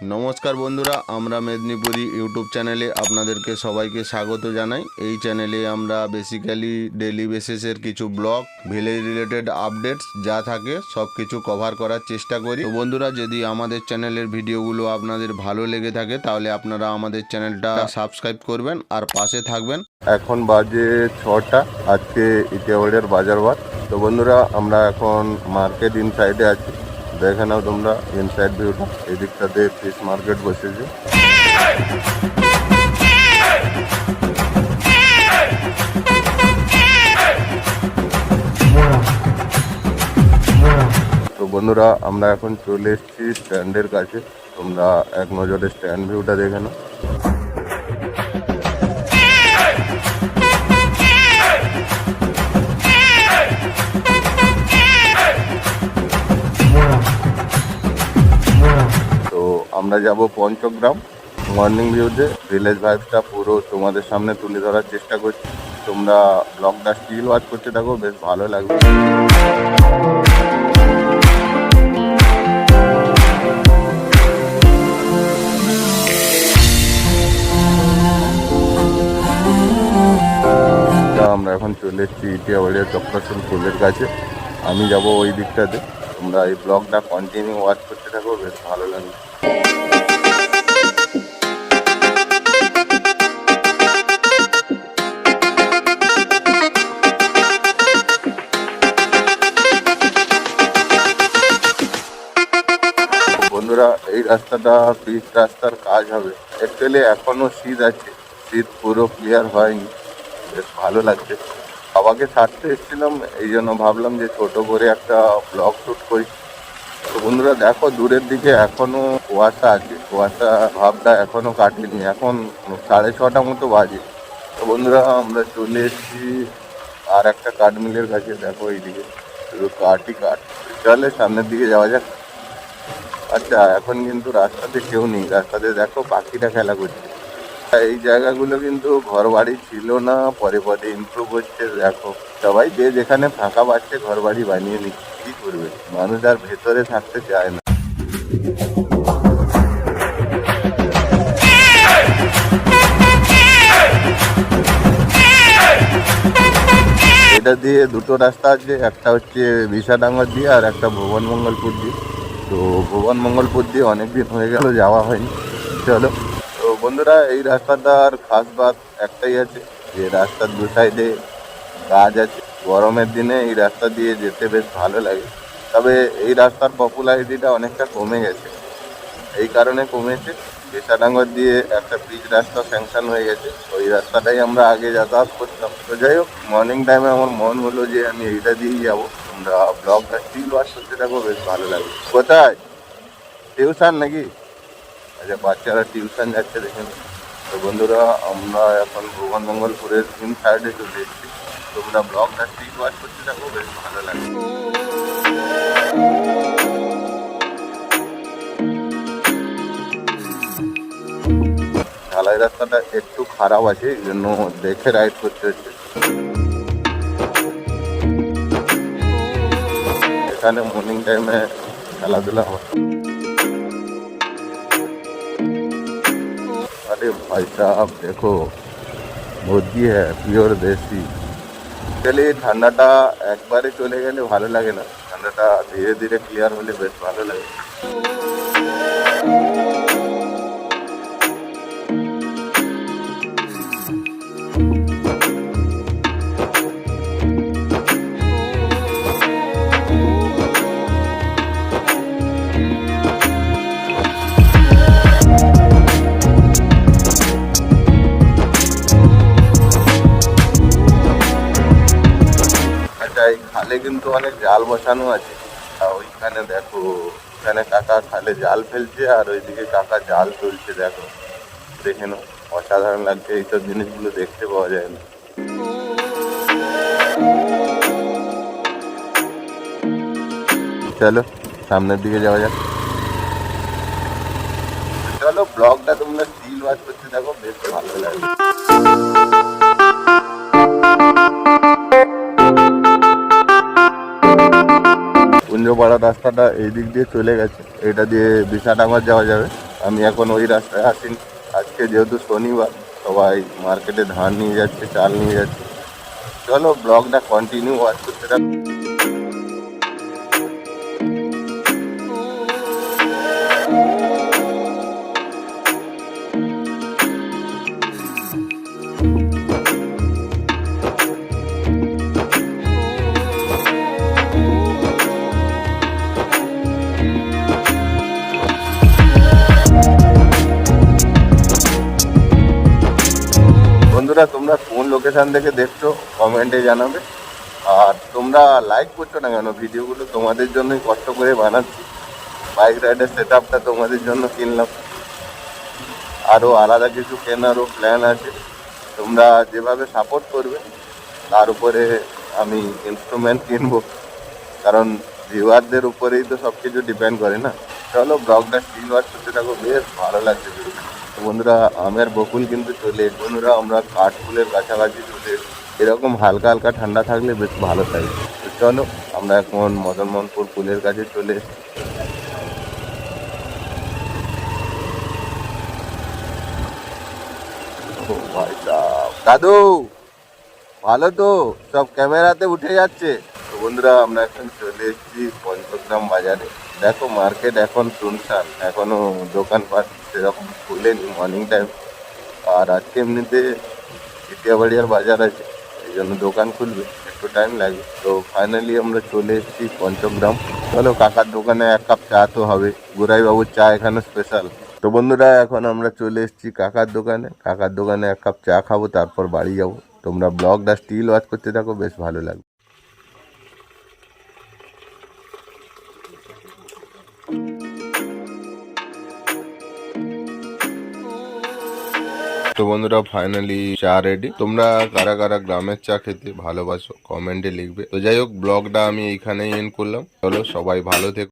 নমস্কার বন্ধুরা, আমরা মেদিনীপুরি ইউটিউব চ্যানেলে আপনাদেরকে সবাইকে স্বাগত জানাই। এই চ্যানেলে আমরা বেসিক্যালি ডেলি বেসিসের কিছু ব্লগ ভিলেজ রিলেটেড আপডেটস যা থাকে সব কিছু কভার করার চেষ্টা করি। তো বন্ধুরা, যদি আমাদের চ্যানেলের ভিডিওগুলো আপনাদের ভালো লেগে থাকে, তাহলে আপনারা আমাদের চ্যানেলটা সাবস্ক্রাইব করবেন আর পাশে থাকবেন। এখন বাজে ছটা, আজকে ইটিয়াবাড়ির বাজার বার তো বন্ধুরা, আমরা এখন মার্কেট ইনসাইডে আছি। দেখে নাও তোমরা ইনসাইড ভিউটা এদিকটাতে ফিশ মার্কেট বসেছে। তো বন্ধুরা, আমরা এখন চলে এসেছি স্ট্যান্ডের কাছে। তোমরা এক নজরে স্ট্যান্ড ভিউটা দেখে নাও। আমরা যাব পঞ্চগ্রাম। মর্নিং ভিউতে ভিলেজ ভাইবসটা পুরো তোমাদের সামনে তুলে ধরার চেষ্টা করছি। তোমরা ব্লগটা স্টিল ওয়াচ করতে থাকো, বেশ ভালো লাগবে। আমরা এখন চলে এসেছি ইটিয়াবাড়িয়া চক্রাসন ফুলের কাছে আমি যাব ওই দিকটাতে। তোমরা এই ব্লগটা কন্টিনিউ ওয়াচ করতে থাকো, বেশ ভালো লাগবে। বন্ধুরা, এই রাস্তাটা পিচ রাস্তার কাজ হবে। অ্যাকচুয়ালি এখনও শীত আছে। শীত পুরো ক্লিয়ার হয়নি। বেশ ভালো লাগছে। বাবাকে ছাড়তে এসেছিলাম, এই জন্য ভাবলাম যে ছোট করে একটা ব্লগ শ্যুট করি। তো বন্ধুরা দেখো, দূরের দিকে এখনও কুয়াশা আছে। কুয়াশা ভাবটা এখনও কাটেনি, এখন সাড়ে ছটা মতো বাজে। তো বন্ধুরা, আমরা চলে এসেছি আর একটা কাঠ মিলের কাছে। দেখো এইদিকে, শুধু কাঠই কাঠ। চলে সামনের দিকে যাওয়া যাক। আচ্ছা এখন কিন্তু রাস্তাতে কেউ নেই। রাস্তাতে দেখো পাখিটা খেলা করছে। এই জায়গাগুলো কিন্তু ঘর বাড়ি ছিল না, পরে পরে ইমপ্রুভ হচ্ছে, দেখো। সবাই যে যেখানে ফাঁকা পাচ্ছে ঘর বাড়ি বানিয়ে নিচ্ছে, কি করবে? মানুষ আর ভেতরে থাকতে চায় না। এটা দিয়ে দুটো রাস্তা আছে, একটা হচ্ছে বিশাডাঙ্গর দিয়ে আর একটা ভুবন মঙ্গলপুর দিয়ে। তো ভুবন মঙ্গলপুর দিয়ে অনেকদিন হয়ে গেল, যাওয়া হয়নি। চলো। বন্ধুরা, এই রাস্তাটার খাস বাত একটাই আছে। যে রাস্তার দু সাইডে গাছ আছে। গরমের দিনে এই রাস্তা দিয়ে যেতে বেশ ভালো লাগে। তবে এই রাস্তার পপুলারিটিটা অনেকটা কমে গেছে। এই কারণে কমেছে। বেসাডাঙ্গর দিয়ে একটা পিচ রাস্তা স্যাংশন হয়ে গেছে। ওই রাস্তাটাই আমরা আগে যাতায়াত করতাম। তো যাই হোক মর্নিং টাইমে আমার মন হলো যে আমি এইটা দিয়েই যাব। আমরা ব্লগটা স্টিল ওয়াশ করতে থাকব বেশ ভালো লাগে কোথায়? টিউশন নাকি? আচ্ছা বাচ্চারা টিউশন যাচ্ছে দেখেন। তো বন্ধুরা, আমরা এখন ভুবন মঙ্গলপুরের তিন সাইডে চলে এসেছি। তোমরা ব্লগটা স্টিল ওয়াশ করতে থাকো, বেশ ভালো লাগবে। ঢালাই রাস্তাটা একটু খারাপ আছে, এই জন্য দেখে রাইড করতে হচ্ছে। এখানে মর্নিং টাইমে খেলাধুলা হয়। अरे भाई साहब देखो মুরগি হ্যাঁ পিওর দেশি অ্যাকচুয়ালি ঠান্ডাটা একবারে চলে গেলে ভালো লাগে না ঠান্ডাটা ধীরে ধীরে ক্লিয়ার হলে বেশ ভালো লাগে খালে কিন্তু অনেক জাল বসানো আছে। ওইখানে দেখো ওখানে কাকা খালে জাল ফেলছে আর ওইদিকে কাকা জাল তুলছে, দেখো। দেখে নাও, অসাধারণ লাগছে, এইসব জিনিসগুলো দেখতে পাওয়া যায় না। চলো, সামনের দিকে যাওয়া যাক। চলো, ব্লগটা তোমরা স্টিল ওয়াচ করতে থাকো, বেশ ভালো লাগবে কুঞ্জপাড়া রাস্তাটা এই দিক দিয়ে চলে গেছে। এটা দিয়ে বিশাডাঙ্গর যাওয়া যাবে। আমি এখন ওই রাস্তায় আসিনি আজকে যেহেতু শনিবার, সবাই মার্কেটে ধান নিয়ে যাচ্ছে, চাল নিয়ে যাচ্ছে। চলো ব্লগটা কন্টিনিউ ওয়াচ করতে বন্ধুরা, তোমরা কোন লোকেশান থেকে দেখছ কমেন্টে জানাবে। আর তোমরা লাইক করছ না কেন? ভিডিওগুলো তোমাদের জন্যই কষ্ট করে বানাচ্ছি। বাইক রাইডের সেট আপটা তোমাদের জন্য কিনলাম। আরও আলাদা কিছু কেনারও প্ল্যান আছে। তোমরা যেভাবে সাপোর্ট করবে, তার উপরে আমি ইনস্ট্রুমেন্ট কিনবো। কারণ ভিউয়ারদের উপরেই তো সব কিছু ডিপেন্ড করে না। চলো ব্লগটা স্টিল ওয়াচ করতে থাকো, বেশ ভালো লাগছে। বন্ধুরা, আমের বকুল কিন্তু চলে। বন্ধুরা, আমরা কাঠ ফুলের কাছাকাছি চলে এরকম হালকা হালকা ঠান্ডা থাকলে বেশ ভালো থাকে চলো, আমরা এখন মদন ফুলের কাছে চলে দাদু, ভালো তো? সব ক্যামেরাতে উঠে যাচ্ছে। তো বন্ধুরা, আমরা এখন চলে এসেছি পঞ্চগ্রাম বাজারে। দেখো মার্কেট এখন শুনশান, এখনও দোকানপাট সেরকম খুলেনি মর্নিং টাইম আর আজকে এমনিতে ইটিয়াবাড়িয়ার বাজার আছে, এই জন্য দোকান খুলবে, একটু টাইম লাগবে। তো ফাইনালি আমরা চলে এসেছি পঞ্চগ্রাম। চলো কাকার দোকানে এক কাপ চা তো হবে গোরাই বাবুর চা এখানে স্পেশাল তো বন্ধুরা, এখন আমরা চলে এসেছি কাকার দোকানে। কাকার দোকানে এক কাপ চা খাব, তারপর বাড়ি যাব। তোমরা ব্লগটা স্টিল ওয়াচ করতে থাকো, বেশ ভালো লাগবে। তো বন্ধুরা ফাইনালি চা রেডি তোমরা কারা কারা গ্রামের চা খেতে ভালোবাসো কমেন্টে লিখবে। তো যাই হোক, ব্লগটা আমি এইখানেই এন্ড করলাম। চলো, সবাই ভালো থেকো।